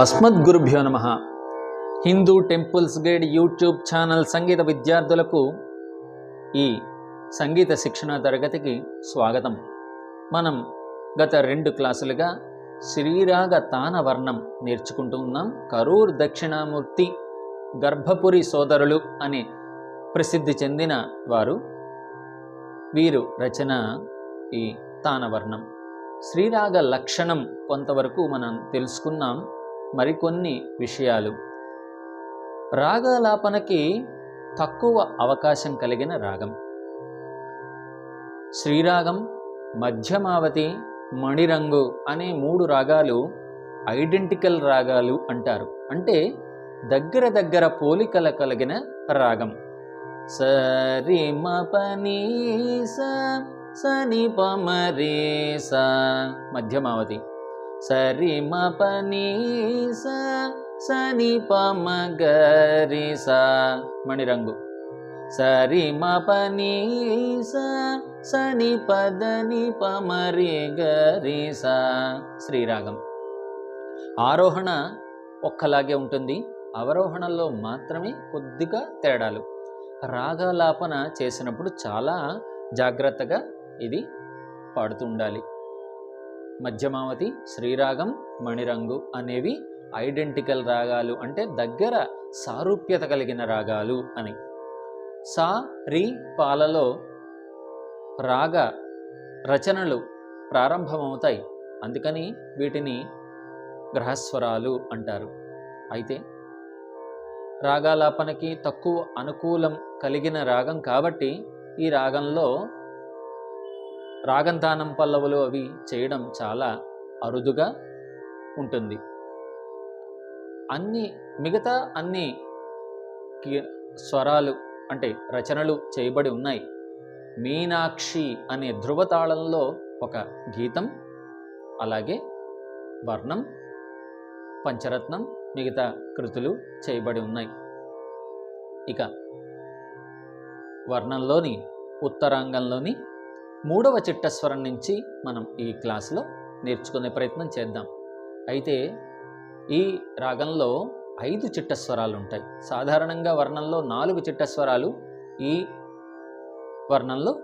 అస్మద్గురుభ్యో నమ. Hindu temples guide YouTube channel సంగీత విద్యార్థులకు ఈ సంగీత శిక్షణ తరగతికి స్వాగతం. మనం గత రెండు క్లాసులుగా శ్రీరాగ తానవర్ణం నేర్చుకుంటూ ఉన్నాం. కరూర్ దక్షిణామూర్తి గర్భపురి సోదరులు అని ప్రసిద్ధి చెందిన వారు. వీరు రచన ఈ తానవర్ణం శ్రీరాగ లక్షణం కొంతవరకు మనం తెలుసుకున్నాం. మరికొన్ని విషయాలు. రాగాలాపనకి తక్కువ అవకాశం కలిగిన రాగం. శ్రీరాగం మధ్యమావతి మణిరంగు అనే మూడు రాగాలు ఐడెంటికల్ రాగాలు అంటారు. అంటే దగ్గర దగ్గర పోలికల కలిగిన రాగం. సరి మ సని మధ్యమావతి. సరి పనీస సని పమ గరి మణిరంగు. సరి పనీస సని పదని పమరి గరి శ్రీరాగం. ఆరోహణ ఒక్కలాగే ఉంటుంది. అవరోహణలో మాత్రమే కొద్దిగా తేడాలు. రాగాలాపన చేసినప్పుడు చాలా జాగ్రత్తగా ఇది పాడుతూ ఉండాలి. మధ్యమావతి శ్రీరాగం మణిరంగు అనేవి ఐడెంటికల్ రాగాలు అంటే దగ్గర సారూప్యత కలిగిన రాగాలు అని. సా రి పాలలో రాగ రచనలు ప్రారంభమవుతాయి. అందుకని వీటిని గ్రహస్వరాలు అంటారు. అయితే రాగాలాపనకి తక్కువ అనుకూలం కలిగిన రాగం కాబట్టి ఈ రాగంలో రాగంధానం పల్లవులు అవి చేయడం చాలా అరుదుగా ఉంటుంది. అన్ని మిగతా అన్ని స్వరాలు అంటే రచనలు చేయబడి ఉన్నాయి. మీనాక్షి అనే ధృవతాళంలో ఒక గీతం అలాగే వర్ణం పంచరత్నం మిగతా కృతులు చేయబడి ఉన్నాయి. ఇక వర్ణంలోని ఉత్తరాంగంలోని మూడవ చిట్టస్వరం నుంచి మనం ఈ క్లాసులో నేర్చుకునే ప్రయత్నం చేద్దాం. అయితే ఈ రాగంలో ఐదు చిట్టస్వరాలు ఉంటాయి. సాధారణంగా వర్ణంలో నాలుగు చిట్టస్వరాలు ఈ వర్ణంలో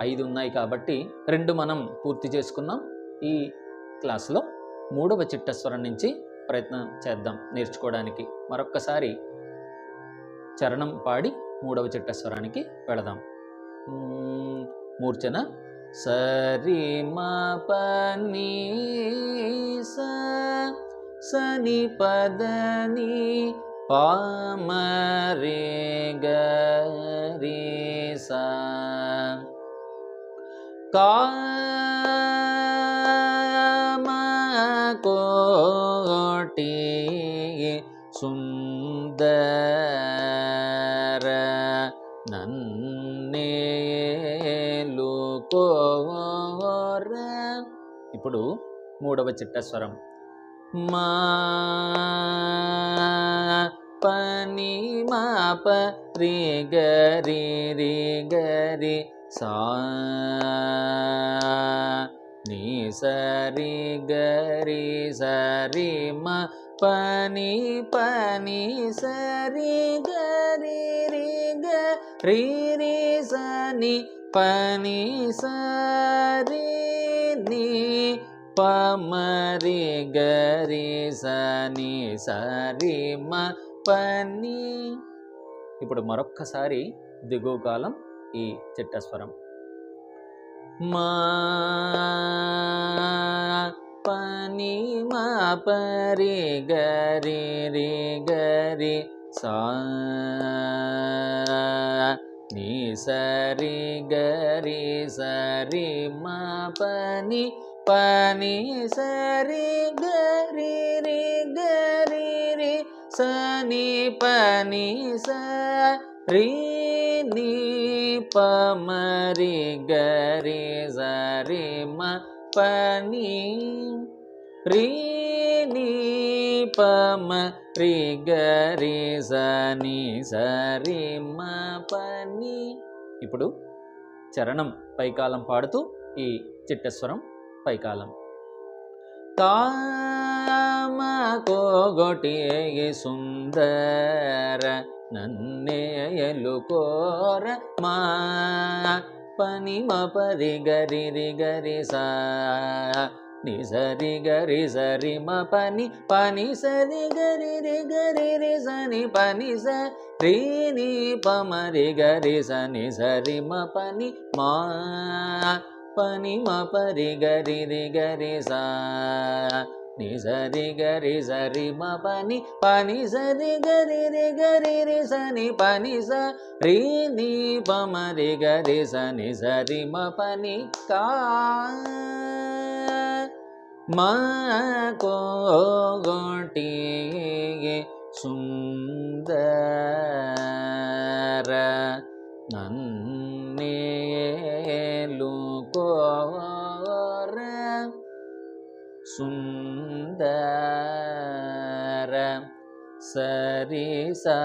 ఐదు ఉన్నాయి కాబట్టి రెండు మనం పూర్తి చేసుకున్నాం. ఈ క్లాసులో మూడవ చిట్టస్వరం నుంచి ప్రయత్నం చేద్దాం నేర్చుకోవడానికి. మరొక్కసారి చరణం పాడి మూడవ చిట్టస్వరానికి వెళదాం. మ్మ్, మూర్ఛన సరి మ పని స సని పదని పామరే గరి సా కామ కోటి ఇప్పుడు మూడవ చిట్టస్వరం. మా పని మా ప రి గరి రి గరి సా నీ సరి గరి సరి మ పని పని సరి గరి రి గ రి రి సని పని సరి నీ పమరి గరి సని సరి మ పని ఇప్పుడు మరొక్కసారి దిగువ కాలం ఈ చిట్టస్వరం. మా పని మా పరి గరి రి గరి సా నీ సరి గరి సరి మా పని పని సరి గరి రి గరి రి సని పని సరి ని పమరి గరి సరి మ పని రి ని పమ రి గరి సని సరి మ పని ఇప్పుడు చరణం పైకాలం పాడుతూ ఈ చిట్టస్వరం పైకాలం. కామ కోగొటి సుందర నన్నేయలు కోర మా పని మ పరి గరి రి గరి సా ని సరి గరి సరి మ పని పని సరి గరి రి గరి రి సని పని స రి ని ప గరి సని సరి మ పని మా పని మ పరి గరి రి గరి సా ని సరి గరి సరి మ పని పని సరి గరి రి గరి రి సని పని స రి ని ప గరి సని సరి మ పని కా మా కోగొటి సుందర నన్నేలు సుందర సరి సా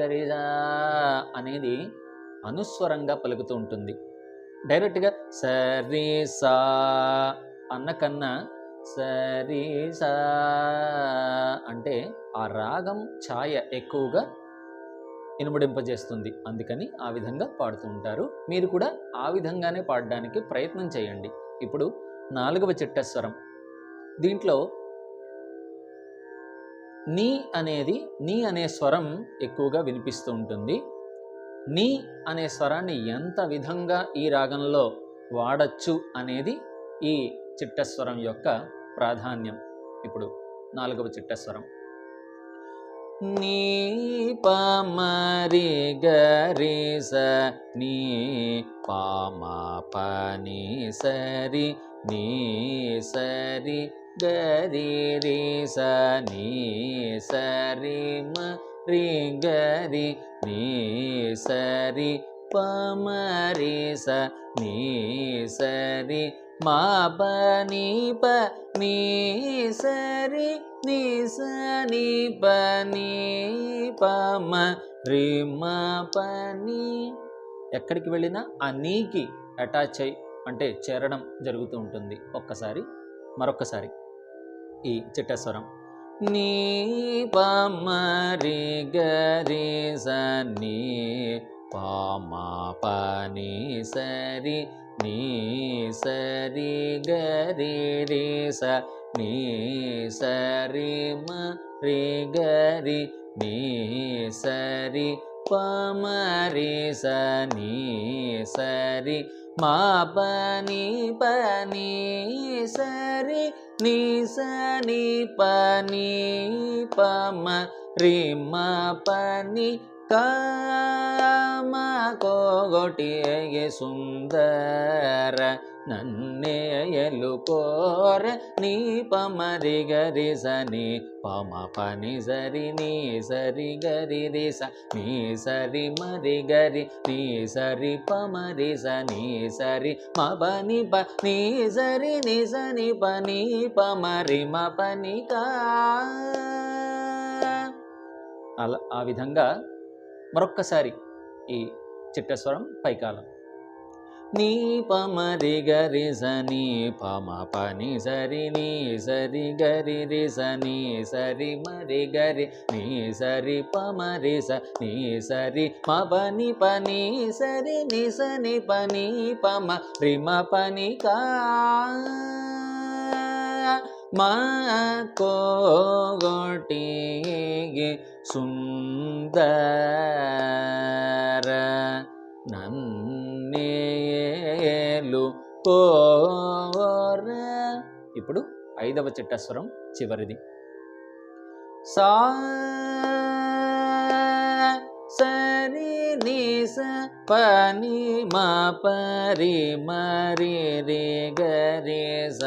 గరి అనేది అనుస్వరంగా పలుకుతూ ఉంటుంది. డైరెక్ట్గా సరిసా అన్న కన్నా అంటే ఆ రాగం ఛాయ ఎక్కువగా ఇనుమడింపజేస్తుంది. అందుకని ఆ విధంగా పాడుతూ ఉంటారు. మీరు కూడా ఆ విధంగానే పాడడానికి ప్రయత్నం చేయండి. ఇప్పుడు నాలుగవ చిట్టస్వరం. దీంట్లో నీ అనేది నీ అనే స్వరం ఎక్కువగా వినిపిస్తూ ఉంటుంది. నీ అనే స్వరాన్ని ఎంత విధంగా ఈ రాగంలో వాడచ్చు అనేది ఈ చిట్టస్వరం యొక్క ప్రాధాన్యం. ఇప్పుడు నాలుగవ చిట్టస్వరం. నీ పమరి గరి స నీ పామ పని సరి నీ సరి గరి రి స నీ సరి మ రి గరి నీ సరి పమరి స నీ సరి మా ప నీ ప నీ సరి నీ స నీ ప నీ ప మ రి మ ప నీ ఎక్కడికి వెళ్ళినా ఆ నీకి అటాచ్ అయి అంటే చేరడం జరుగుతూ ఉంటుంది. ఒక్కసారి మరొక్కసారి. ఈ చిట్టస్వరం. నీ పమరి గరి స నీ పామ పని సరి నీ సరి గరి రి స నీ సరి మ రి గరి నీ సరి పమరి స నీ సరి మా పని పని సరి నీ సని పని పమ రి మ పని కామ సుందర నన్నేయలు కోర నీ పమరి గరి సని పమ పని సరి నీ సరి గరి రి నీ సరి మరి గరి నీ సరి పమరి స నీ సరి మ పని ప నీ సరి ని సని పని పమరి మ పని కా అలా ఆ విధంగా మరొక్కసారి ఈ చిట్టస్వరం పైకాలం. నీ పమరి గరి సని పమ పని సరి నీ సరి గరి రి సని సరి మరి గరి నీ సరి పమ రి స నీ సరి మ పని పని సరి ని సని పని పమ రిమ పని కా మా కోగొటి సుందర నన్నేలు కోర. ఇప్పుడు ఐదవ చిట్టస్వరం చివరిది. సా సరి ని స పని మా పరి మరి రే గరి స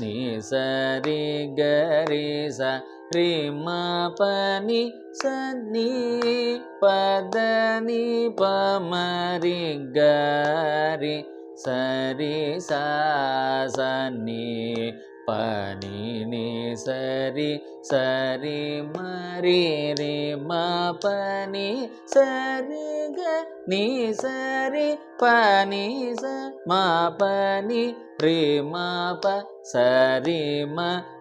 ని సరి గరి స రి మా పని సని పదని పమరి గరి సరి సా సని పని సరి సరి మరి రి మా పని సరి గ ని సరి పని స మా పని రి మా ప సరి మ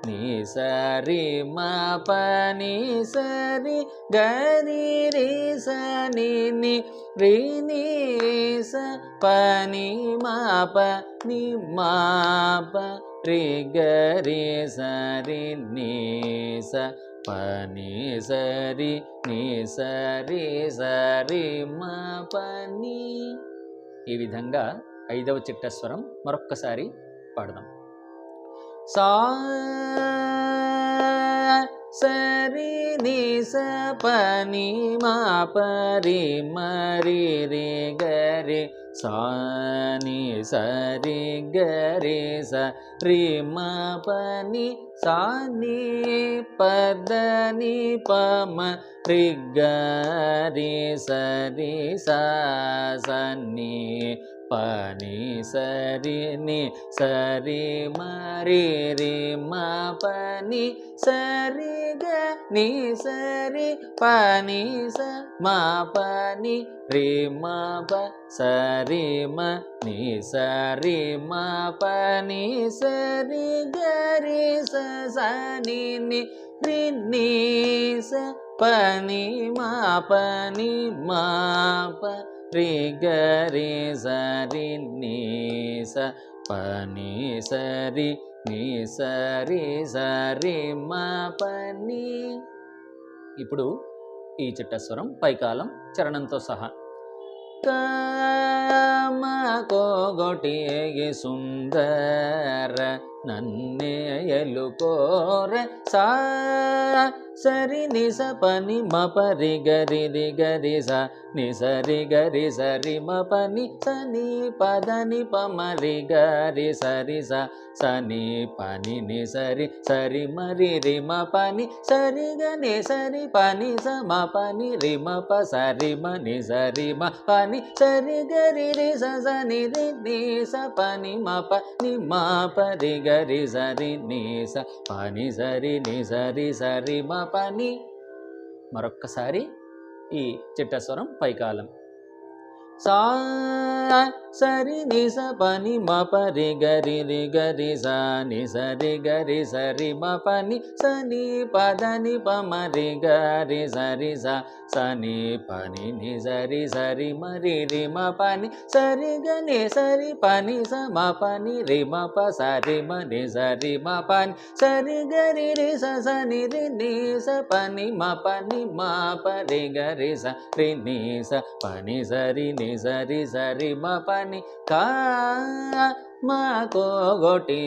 నీ సరి మా పని సరి గరి రి స ని ని రి ని స పని మా ప ని మా ప. రి గరి సరి ని స పని సరి నీ సరి సరి మా పని. ఈ విధంగా ఐదవ చిట్టస్వరం మరొక్కసారి పాడదాం. సా सरि निपनि मा परि मरि रे गरे सानि सरि गरे सि मनि सानि पदनि पम रि गरि पृगरि सी పని సరి ని సరి మరి రి మా పని సరి గ ని సరి పని స మా పని రి మా ప సరి మ ని సరి మా పని సరి గరి స సని ని రి ని స పని మా పని మా ప రి గరి సరి ని స పని సరి ని సరి సరి మా పని. ఇప్పుడు ఈ చిట్టస్వరం పైకాలం చరణంతో సహా. కోగొటిగి సుందర నన్నేయలు కోర సా సరి నిస పని మ గరి రి గరి స ని సరి గరి సరి మ పని సని పదని పమరి గరి సరి స సని పని ని సరి సరి మరి రి మ పని సరి గని సరి పని స మ పని రి మ ప సరి మ ని సరి మ పని సరి గరి రి స సని రి ని స పని మ ప ని మ ప గరి సరి ని స పని సరి ని సరి సరి మ పని మరొక్కసారి ఈ చిట్టస్వరం పైకాలం. సా సరి ని స పని మ పరి గరి రి గరి సా ని సరి గరి సరి మ పని సని పదని పమ రి గరి సరి స సని పని ని సరి సరి మరి రి మ పని సరి గని సరి పని స మ పని రి మ ప సరి మ ని సరి మ పని సరి గరి రి స సని రి ని స పని మ పని మ పరి గరి స రి ని స పని సరి ని సరి సరి మ పని కా మా కోగొటి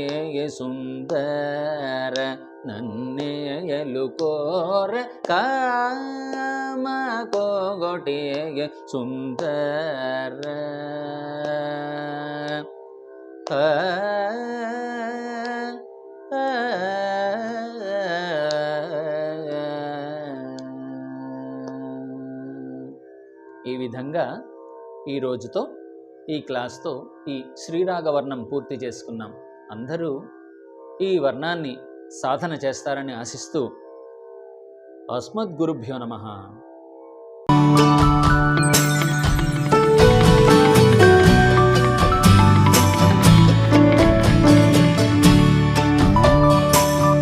సుందర నన్నే కోర కా మా కోగొటి సుందర ఈ విధంగా ఈ రోజుతో ఈ క్లాస్తో ఈ శ్రీరాగవర్ణం పూర్తి చేసుకున్నాం. అందరూ ఈ వర్ణాన్ని సాధన చేస్తారని ఆశిస్తూ అస్మద్గురుభ్యో నమ.